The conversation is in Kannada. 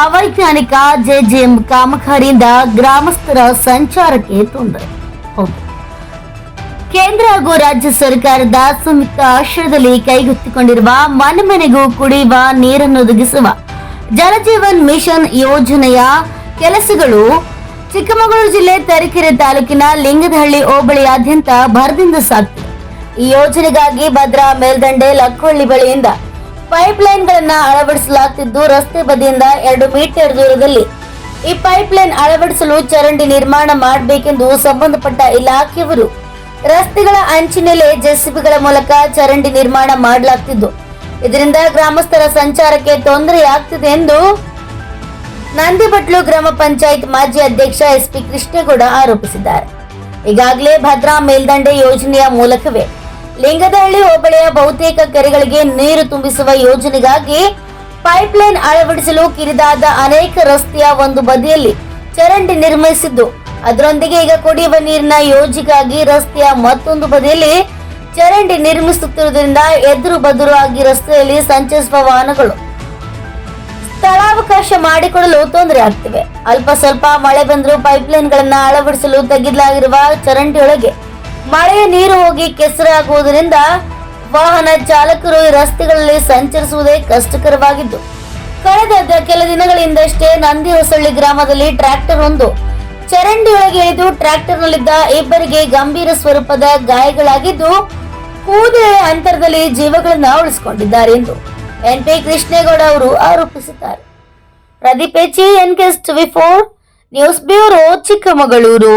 ಅವೈಜ್ಞಾನಿಕ ಜೆಜೆಎಂ ಕಾಮಗಾರಿಯಿಂದ ಗ್ರಾಮಸ್ಥರ ಸಂಚಾರಕ್ಕೆ ತೊಂದರೆ. ಕೇಂದ್ರ ಹಾಗೂ ರಾಜ್ಯ ಸರ್ಕಾರದ ಸಂಯುಕ್ತ ಆಶ್ರಯದಲ್ಲಿ ಕೈಗೆತ್ತಿಕೊಂಡಿರುವ ಮನೆ ಮನೆಗೂ ಕುಡಿಯುವ ನೀರನ್ನು ಒದಗಿಸುವ ಜಲಜೀವನ್ ಮಿಷನ್ ಯೋಜನೆಯ ಕೆಲಸಗಳು ಚಿಕ್ಕಮಗಳೂರು ಜಿಲ್ಲೆ ತರೀಕೆರೆ ತಾಲೂಕಿನ ಲಿಂಗದಹಳ್ಳಿ ಹೋಬಳಿಯಾದ್ಯಂತ ಭರದಿಂದ ಸಾಗಿದೆ ಈ ಯೋಜನೆಗಾಗಿ ಭದ್ರಾ ಮೇಲ್ದಂಡೆ ಲಕ್ಕೊಳ್ಳಿ ಬಳಿಯಿಂದ ಪೈಪ್ ಲೈನ್ಗಳನ್ನ ಅಳವಡಿಸಲಾಗುತ್ತಿದ್ದು ರಸ್ತೆ ಬದಿಯಿಂದ ಎರಡು ಮೀಟರ್ ದೂರದಲ್ಲಿ. ಈ ಪೈಪ್ ಲೈನ್ ಅಳವಡಿಸಲು ಚರಂಡಿ ನಿರ್ಮಾಣ ಮಾಡಬೇಕೆಂದು ಸಂಬಂಧಪಟ್ಟ ಇಲಾಖೆಯವರು ರಸ್ತೆಗಳ ಅಂಚಿನಲ್ಲೇ ಜೆಸಿಬಿಗಳ ಮೂಲಕ ಚರಂಡಿ ನಿರ್ಮಾಣ ಮಾಡಲಾಗ್ತಿದ್ದು. ಇದರಿಂದ ಗ್ರಾಮಸ್ಥರ ಸಂಚಾರಕ್ಕೆ ತೊಂದರೆಯಾಗ್ತಿದೆ ಎಂದು ನಂದಿಬಟ್ಲು ಗ್ರಾಮ ಪಂಚಾಯತ್ ಮಾಜಿ ಅಧ್ಯಕ್ಷ ಎಸ್ ಪಿ ಕೃಷ್ಣೇಗೌಡ ಆರೋಪಿಸಿದ್ದಾರೆ. ಈಗಾಗಲೇ ಭದ್ರಾ ಮೇಲ್ದಂಡೆ ಯೋಜನೆಯ ಮೂಲಕವೇ ಲಿಂಗದಹಳ್ಳಿ ಹೋಬಳಿಯ ಬಹುತೇಕ ಕೆರೆಗಳಿಗೆ ನೀರು ತುಂಬಿಸುವ ಯೋಜನೆಗಾಗಿ ಪೈಪ್ಲೈನ್ ಅಳವಡಿಸಲು ಕಿರಿದಾದ ಅನೇಕ ರಸ್ತೆಯ ಒಂದು ಬದಿಯಲ್ಲಿ ಚರಂಡಿ ನಿರ್ಮಿಸಿದ್ದು. ಅದರೊಂದಿಗೆ ಈಗ ಕುಡಿಯುವ ನೀರಿನ ಯೋಜನೆಗಾಗಿ ರಸ್ತೆಯ ಮತ್ತೊಂದು ಬದಿಯಲ್ಲಿ ಚರಂಡಿ ನಿರ್ಮಿಸುತ್ತಿರುವುದರಿಂದ ಎದುರು ಬದುರು ಆಗಿ ರಸ್ತೆಯಲ್ಲಿ ಸಂಚರಿಸುವ ವಾಹನಗಳು ಸ್ಥಳಾವಕಾಶ ಮಾಡಿಕೊಡಲು ತೊಂದರೆ ಆಗ್ತಿವೆ. ಅಲ್ಪ ಸ್ವಲ್ಪ ಮಳೆ ಬಂದರೂ ಪೈಪ್ಲೈನ್ ಗಳನ್ನ ಅಳವಡಿಸಲು ತೆಗೆದಲಾಗಿರುವ ಚರಂಡಿಯೊಳಗೆ ಮಳೆಯ ನೀರು ಹೋಗಿ ಕೆಸರಾಗುವುದರಿಂದ ವಾಹನ ಚಾಲಕರು ರಸ್ತೆಗಳಲ್ಲಿ ಸಂಚರಿಸುವುದೇ ಕಷ್ಟಕರವಾಗಿದ್ದು, ಕಳೆದ ಕೆಲ ದಿನಗಳಿಂದಷ್ಟೇ ನಂದಿ ಹೊಸಳ್ಳಿ ಗ್ರಾಮದಲ್ಲಿ ಟ್ರ್ಯಾಕ್ಟರ್ ಒಂದು ಚರಂಡಿಯೊಳಗೆ ಇಳಿದು ಟ್ರ್ಯಾಕ್ಟರ್ನಲ್ಲಿದ್ದ ಇಬ್ಬರಿಗೆ ಗಂಭೀರ ಸ್ವರೂಪದ ಗಾಯಗಳಾಗಿದ್ದು, ಕೂದಲ ಅಂತರದಲ್ಲಿ ಜೀವಗಳನ್ನ ಉಳಿಸಿಕೊಂಡಿದ್ದಾರೆ ಎಂದು ಎನ್ ಪಿ ಕೃಷ್ಣೇಗೌಡ ಅವರು ಆರೋಪಿಸಿದ್ದಾರೆ. Pradeep H N V four news bureau Chikkamagaluru.